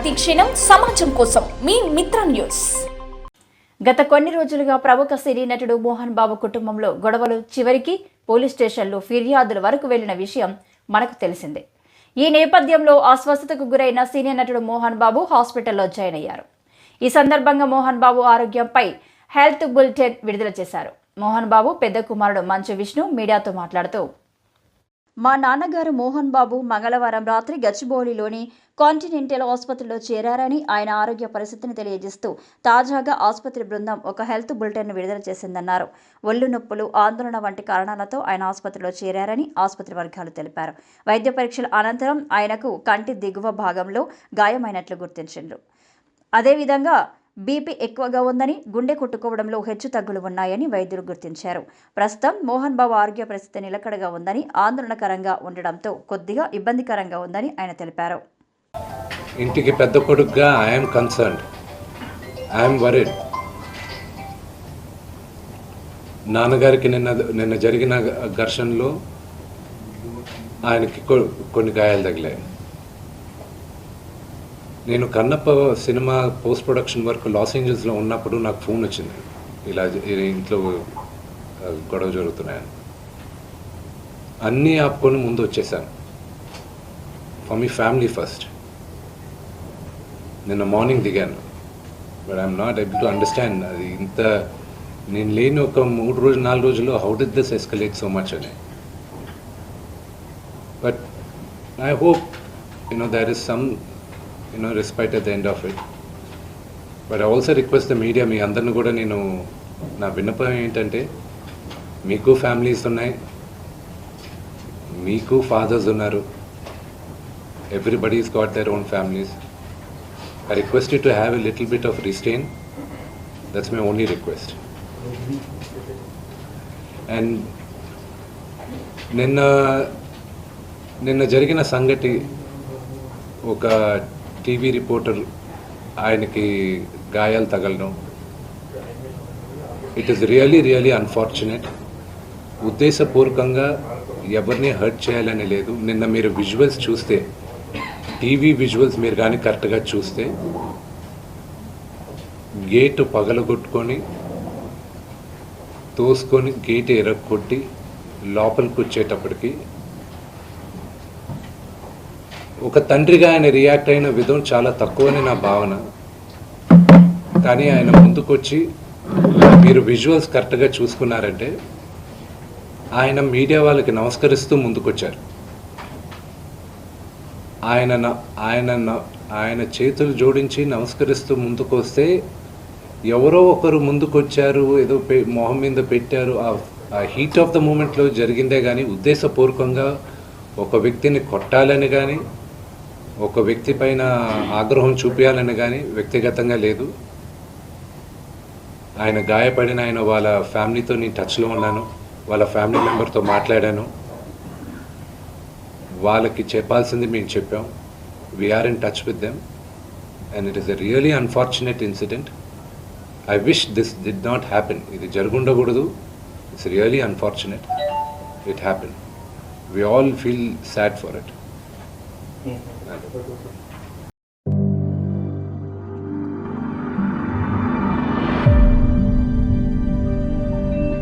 ప్రతి క్షణం సమాజం కోసం మీ మిత్ర న్యూస్. గత కొన్ని రోజులుగా ప్రముఖ సినీ నటుడు మోహన్ బాబు కుటుంబంలో గొడవలు చివరికి పోలీస్ స్టేషన్లో ఫిర్యాదుల వరకు వెళ్ళిన విషయం మనకు తెలిసిందే. ఈ నేపథ్యంలో అస్వస్థతకు గురైన సీనియర్ నటుడు మోహన్ బాబు హాస్పిటల్లో జాయిన్ అయ్యారు. ఈ సందర్భంగా మోహన్ బాబు ఆరోగ్యంపై హెల్త్ బులెటిన్ విడుదల చేశారు. మోహన్ బాబు పెద్ద కుమారుడు మంచు విష్ణు మీడియాతో మాట్లాడుతూ మా నాన్నగారు మోహన్ బాబు మంగళవారం రాత్రి గచ్చిబౌలిలోని కాంటినెంటల్ ఆసుపత్రిలో చేరారని ఆయన ఆరోగ్య పరిస్థితిని తెలియజేస్తూ తాజాగా ఆసుపత్రి బృందం ఒక హెల్త్ బులెటిన్ విడుదల చేసిందన్నారు. ఒళ్ళు నొప్పులు ఆందోళన వంటి కారణాలతో ఆయన ఆసుపత్రిలో చేరారని ఆసుపత్రి వర్గాలు తెలిపారు. వైద్య పరీక్షల అనంతరం ఆయనకు కంటి దిగువ భాగంలో గాయమైనట్లు గుర్తించారు అదేవిధంగా బీపీ ఎక్కువగా ఉందని గుండె కొట్టుకోవడంలో హెచ్చు తగ్గులు ఉన్నాయని వైద్యులు గుర్తించారు. ప్రస్తుతం మోహన్ బాబు ఆరోగ్య పరిస్థితి నిలకడగా ఉందని ఆందోళనకరంగా ఉండడంతో కొద్దిగా ఇబ్బందికరంగా ఉందని ఆయన తెలిపారు. ఇంటికి పెద్ద కొడుకుగా ఐఎమ్ కన్సర్న్డ్ ఐఎమ్ వరిడ్ నాన్నగారికి నిన్న నిన్న జరిగిన ఘర్షణలో ఆయనకి కొన్ని గాయాలు తగిలాయి. నేను Kannappa cinema post production work Los ఏంజల్స్లో ఉన్నప్పుడు నాకు ఫోన్ వచ్చింది. ఇలా ఇంట్లో గొడవ జరుగుతున్నాయని. అన్నీ ఆపుకొని ముందు వచ్చేసాను. ఫర్ మీ ఫ్యామిలీ ఫస్ట్ నిన్న మార్నింగ్ దిగాను. But I'm not able to understand అది ఇంత నేను లేని ఒక మూడు రోజులు నాలుగు రోజుల్లో how did this escalate so much అని. But I hope you know there is some you know respect at the end of it but also request the media మీ అందరిని కూడా నేను నా విన్నపం ఏంటంటే మీకు ఫ్యామిలీస్ ఉన్నాయి మీకు ఫాదర్స్ ఉన్నారు everybody's got their own families I request to have a little bit of restrain that's my only request and నిన్న నిన్న జరిగిన సంగతి ఒక టీవీ రిపోర్టర్ ఆయనకి గాయాలు తగలడం. It is really really unfortunate ఉద్దేశపూర్వకంగా ఎవరిని హర్ట్ చేయాలని లేదు. నిన్న మీరు విజువల్స్ చూస్తే టీవీ విజువల్స్ మీరు కానీ కరెక్ట్గా చూస్తే గేటు పగలగొట్టుకొని తోసుకొని గేట్ ఎరగొట్టి లోపలికి వచ్చేటప్పటికి ఒక తండ్రిగా ఆయన రియాక్ట్ అయిన విధం చాలా తక్కువని నా భావన. కానీ ఆయన ముందుకొచ్చి మీరు విజువల్స్ కరెక్ట్గా చూసుకున్నారంటే ఆయన మీడియా వాళ్ళకి నమస్కరిస్తూ ముందుకొచ్చారు. ఆయన ఆయన ఆయన చేతులు జోడించి నమస్కరిస్తూ ముందుకు వస్తే ఎవరో ఒకరు ముందుకొచ్చారు ఏదో పె- మొహం మీద పెట్టారు. ఆ హీట్ ఆఫ్ ద మూమెంట్లో జరిగిందే కానీ ఉద్దేశపూర్వకంగా ఒక వ్యక్తిని కొట్టాలని కానీ ఒక వ్యక్తి పైన ఆగ్రహం చూపించాలని కానీ వ్యక్తిగతంగా లేదు. ఆయన గాయపడిన ఆయన వాళ్ళ ఫ్యామిలీతో నేను టచ్లో ఉన్నాను. వాళ్ళ ఫ్యామిలీ మెంబర్తో మాట్లాడాను. వాళ్ళకి చెప్పాల్సింది మేము చెప్పాం. We're in touch with them and it is a really unfortunate incident I wish this did not happen ఇది జరుగుండకూడదు. It's really unfortunate it happen we all feel sad for it Thank you.